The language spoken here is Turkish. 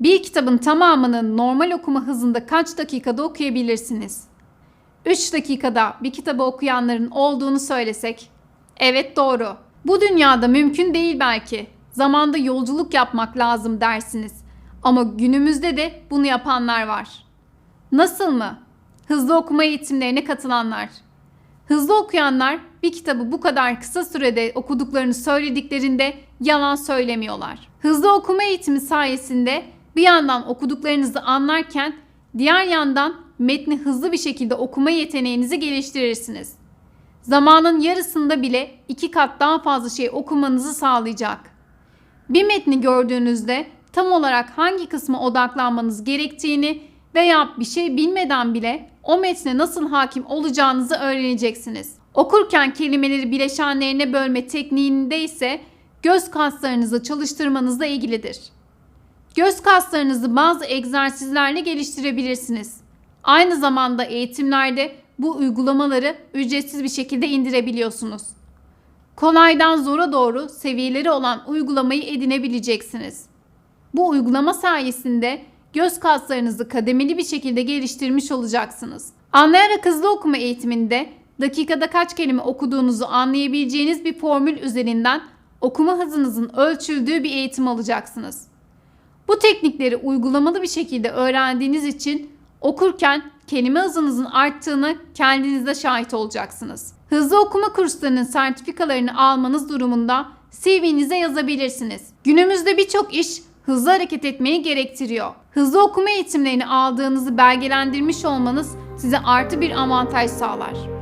Bir kitabın tamamını normal okuma hızında kaç dakikada okuyabilirsiniz? 3 dakikada bir kitabı okuyanların olduğunu söylesek. Evet doğru. Bu dünyada mümkün değil belki. Zamanda yolculuk yapmak lazım dersiniz. Ama günümüzde de bunu yapanlar var. Nasıl mı? Hızlı okuma eğitimlerine katılanlar. Hızlı okuyanlar bir kitabı bu kadar kısa sürede okuduklarını söylediklerinde yalan söylemiyorlar. Hızlı okuma eğitimi sayesinde bir yandan okuduklarınızı anlarken diğer yandan metni hızlı bir şekilde okuma yeteneğinizi geliştirirsiniz. Zamanın yarısında bile iki kat daha fazla şey okumanızı sağlayacak. Bir metni gördüğünüzde tam olarak hangi kısma odaklanmanız gerektiğini veya bir şey bilmeden bile o metne nasıl hakim olacağınızı öğreneceksiniz. Okurken kelimeleri bileşenlerine bölme tekniğinde ise göz kaslarınızı çalıştırmanızla ilgilidir. Göz kaslarınızı bazı egzersizlerle geliştirebilirsiniz. Aynı zamanda eğitimlerde bu uygulamaları ücretsiz bir şekilde indirebiliyorsunuz. Kolaydan zora doğru seviyeleri olan uygulamayı edinebileceksiniz. Bu uygulama sayesinde göz kaslarınızı kademeli bir şekilde geliştirmiş olacaksınız. Anlayarak hızlı okuma eğitiminde dakikada kaç kelime okuduğunuzu anlayabileceğiniz bir formül üzerinden okuma hızınızın ölçüldüğü bir eğitim alacaksınız. Bu teknikleri uygulamalı bir şekilde öğrendiğiniz için okurken kelime hızınızın arttığını kendinizde şahit olacaksınız. Hızlı okuma kurslarının sertifikalarını almanız durumunda CV'nize yazabilirsiniz. Günümüzde birçok iş hızlı hareket etmeyi gerektiriyor. Hızlı okuma eğitimlerini aldığınızı belgelendirmiş olmanız size artı bir avantaj sağlar.